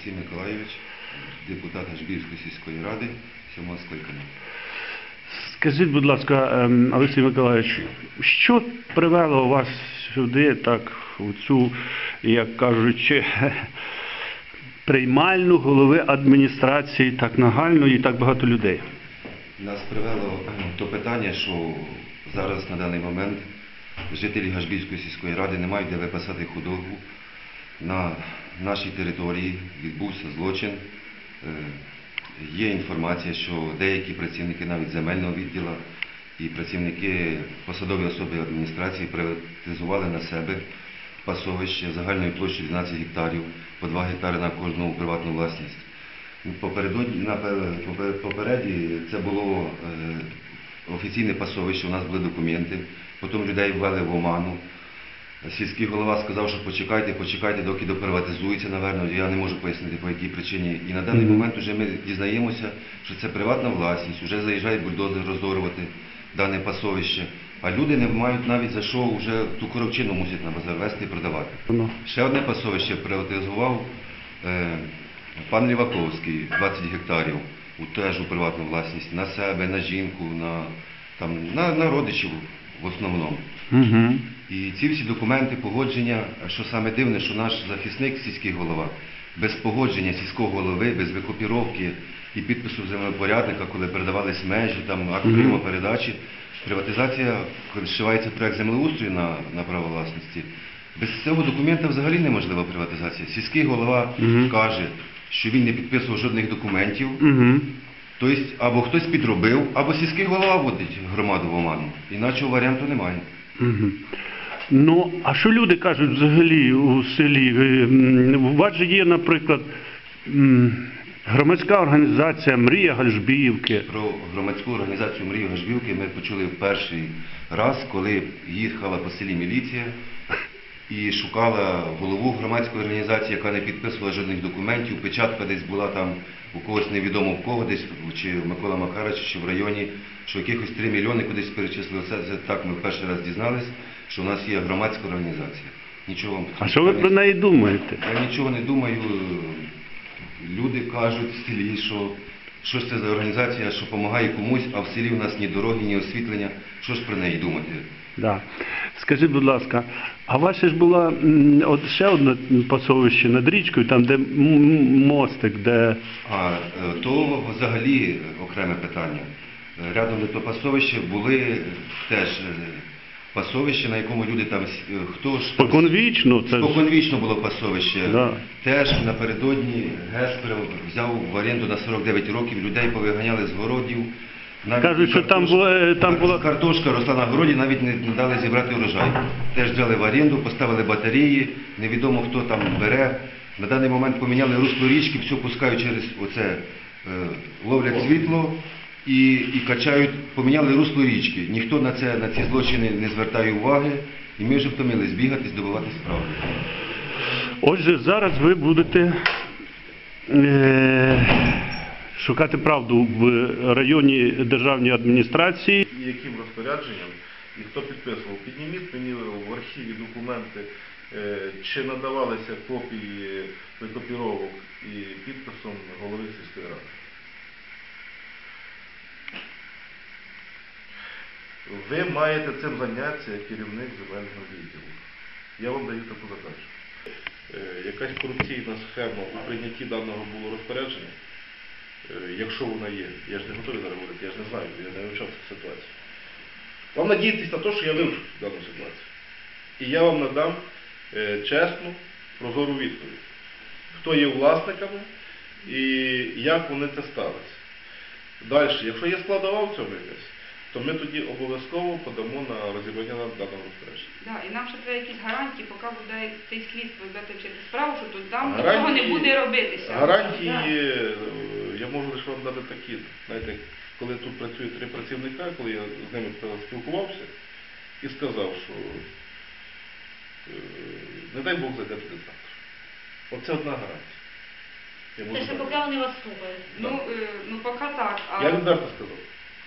Олексій Миколайович, депутат Гашбівської сільської ради, сьомого скликання. Скажіть, будь ласка, ем, Олексій Миколаївич, що привело вас сюди, так, у цю, як кажучи, приймальну голови адміністрації, так нагально і так багато людей? Нас привело до питання, що зараз на даний момент жителі Гашбівської сільської ради не мають де випасати худобу. На нашій території відбувся злочин. Е, Є інформація, що деякі працівники навіть земельного відділу і працівники посадові особи адміністрації приватизували на себе пасовище загальною площею 12 гектарів, по 2 гектари на кожну приватну власність. Попередодні, попереді це було е, офіційне пасовище, у нас були документи, потім людей ввели в оману. Сільський голова сказав, що почекайте, почекайте, доки доприватизується, напевно, я не можу пояснити по якій причині. І на даний момент вже ми дізнаємося, що це приватна власність, вже заїжджають бульдозер роздорувати дане пасовище, а люди не мають навіть за що вже ту коровчину мусять на базар вести і продавати. Ну, Ще одне пасовище приватизував е, пан Ліваковський, 20 гектарів, теж у приватну власність, на себе, на жінку, на, там, на, на родичів в основному. угу. І ці всі документи, погодження, що саме дивне, що наш захисник, сільський голова, без погодження сільського голови, без викопіровки і підпису землепорядника, коли передавались межі, там акт прийому передачі, приватизація, коли зшивається проект землеустрою на, на право власності. Без цього документа взагалі неможлива приватизація. Сільський голова Мгм. каже, що він не підписував жодних документів, Угу. Тобто або хтось підробив, або сільський голова вводить громаду в оману. Іначого варіанту немає. Угу. Ну, а що люди кажуть взагалі у селі? У вас же є, наприклад, громадська організація Мрія Гальжбіївки. Про громадську організацію Мрію Гажбівки ми почули в перший раз, коли їхала по селі міліція і шукала голову громадської організації, яка не підписувала жодних документів. Печатка десь була там у когось невідомо в кого, десь чи в Микола Макаровича, чи в районі, що якихось 3 мільйони кудись перечислили. Це, це так ми перший раз дізнались, що у нас є громадська організація. Нічого вам А що ви про неї думаєте? я нічого не думаю. Люди кажуть в селі, що що ж це за організація, що допомагає комусь, а в селі в нас ні дороги, ні освітлення. Що ж про неї думати? Да. Скажіть, будь ласка, а ваша ж була от ще одне пасовище над річкою, там, де мостик, де. А е, то взагалі окреме питання. Е, Рядом до пасовища були теж е, пасовища, на якому люди там е, хто ж там Споконвічно, це ж. Споконвічно було пасовище. Да. Теж напередодні ГЕС взяв в оренду на 49 років, людей повиганяли з городів. Навіть Кажуть, що там картошка- була- е, там була- картошка росла на городі, навіть не не дали зібрати урожай. Теж взяли в оренду, поставили батареї, невідомо хто там бере. На даний момент поміняли русло річки, все пускають через оце, е, ловлять світло і, і качають, поміняли русло річки. Ніхто на це на ці злочини не звертає уваги, і ми вже втомились бігати, здобувати справи. Отже, зараз ви будете е, шукати правду в районі державної адміністрації. і яким розпорядженням, і хто підписував. Підніміть мені в архіві документи, е, чи надавалися копії викопіровок і підписом голови сільської ради. Ви маєте цим зайнятися як керівник земельного відділу. Я вам даю таку задачу. Е, Якась корупційна схема у прийнятті даного було розпорядження, Е, якщо вона є, я ж не готовий зараз говорити, я ж не знаю, я не вивчав цю ситуацію. Вам надіятися на те, що я вивчу дану ситуацію. І я вам надам е, чесну, прозору відповідь, хто є власниками і як вони це сталося. Далі, якщо є складова в цьому якась, то ми тоді обов'язково подамо на розібрання даного розпорядження. Да, і нам ще треба якісь гарантії, поки буде цей слідство здати вчити справу, що тут там Гарантії- нічого не буде робитися. Гарантії Да. е, я можу лише вам дати такі. Знаєте, коли тут працює три працівника, коли я з ними спілкувався і сказав, що е, не дай Бог зайде туди завтра. Оце одна гарантія. Це ще поки вони вас слухають. Ну, е, ну поки так. А я відверто сказав.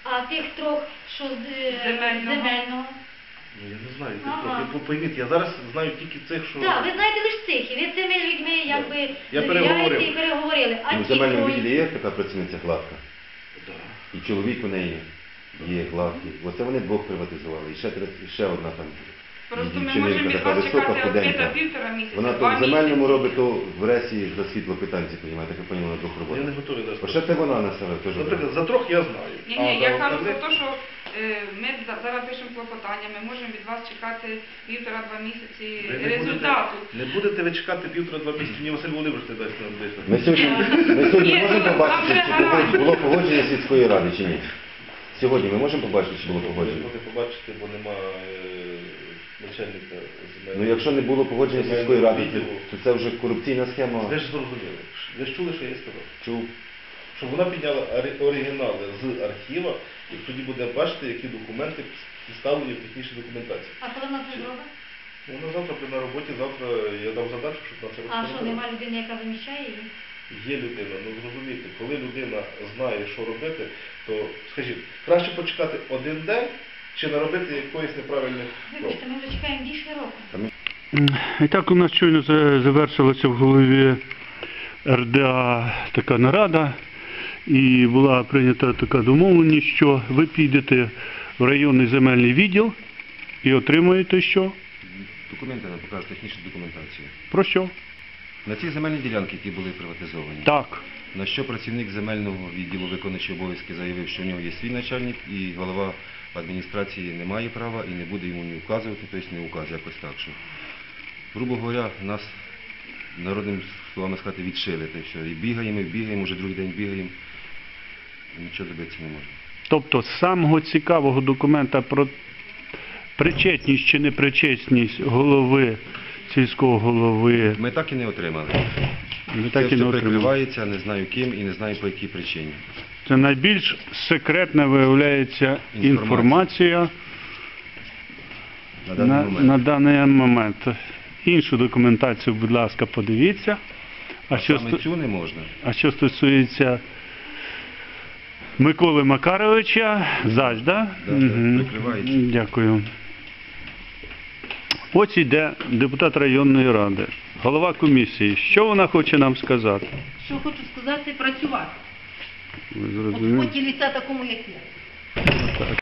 А тих трьох, що з е, Земельного. земельного, Ну, я не знаю, Ага. трохи по- я зараз знаю тільки цих, що... Так, ви знаєте лише цих, і ви цими людьми якби Я довіряєте переговорив. і переговорили. А Ну, в ті, земельному відділі є така працівниця гладка. Да. І чоловік у неї є гладкий. Оце вони двох приватизували. І ще, і ще одна там. Просто ми можемо від така вас висока, чекати худенька. півтора місяця, Вона то в земельному робить, то в ресі за світло питанці, понімаєте, так я поняла, на двох Я не роботах. готовий. Бо ще це вона на себе теж. Наприклад, за трьох я знаю. Ні, ні, я кажу за те, що е, ми зараз пишемо клопотання, ми можемо від вас чекати півтора-два місяці Ви не результату. будете- Не будете ви чекати півтора-два місяці, ні Василь Володимирович не дасть нам десь. Ми сьогодні, ми сьогодні Ні, можемо ну, побачити, там чи було погодження сільської ради чи ні? Сьогодні ми можемо побачити, чи було Ви погодження? можете побачити, бо нема е, начальника земельного. Ну якщо не було погодження сільської ради, то, Відділу. то це вже корупційна схема. Ви ж зрозуміли. Ви ж чули, що я сказав? Чув. Щоб вона підняла орі- оригінали з архіва, і тоді буде бачити, які документи вставлені в технічній документації. А коли вона це зробить? Вона завтра буде на роботі, завтра я дам задачу, щоб на це А що, розповідала. нема людини, яка заміщає її? Є людина, ну зрозумійте, коли людина знає, що робити, то скажіть, краще почекати один день чи наробити якоїсь неправильних кроків. Вибачте, ми вже чекаємо більше року. І так у нас щойно завершилася в голові РДА така нарада, і була прийнята така домовленість, що ви підете в районний земельний відділ і отримуєте що? Документи нам покажуть, технічну документацію. Про що? На ці земельні ділянки, які були приватизовані. Так. На що працівник земельного відділу виконуючий обов'язки заявив, що в нього є свій начальник і голова адміністрації не має права і не буде йому ні вказувати, тобто не указ, якось так. Що, грубо говоря, нас народним словами сказати відшили. Й все. І бігаємо, і бігаємо, вже другий день бігаємо. Нічого добитися не можемо. Тобто з самого цікавого документа про причетність чи непричетність голови сільського голови Ми так і не отримали. ми Це так і все не отримали. прикривається, не знаю ким і не знаю по якій причині. Це найбільш секретна виявляється Інформація. На даний на, момент. на даний момент. Іншу документацію, будь ласка, подивіться. А А що, саме цю не можна. а що стосується Миколи Макаровича, Зач, да? Да, да, прикривається. Дякую. Ось іде депутат районної ради, голова комісії. Що вона хоче нам сказати? Що хочу сказати, працювати. Ви От в зрозуміли? поті ліця такому, як я.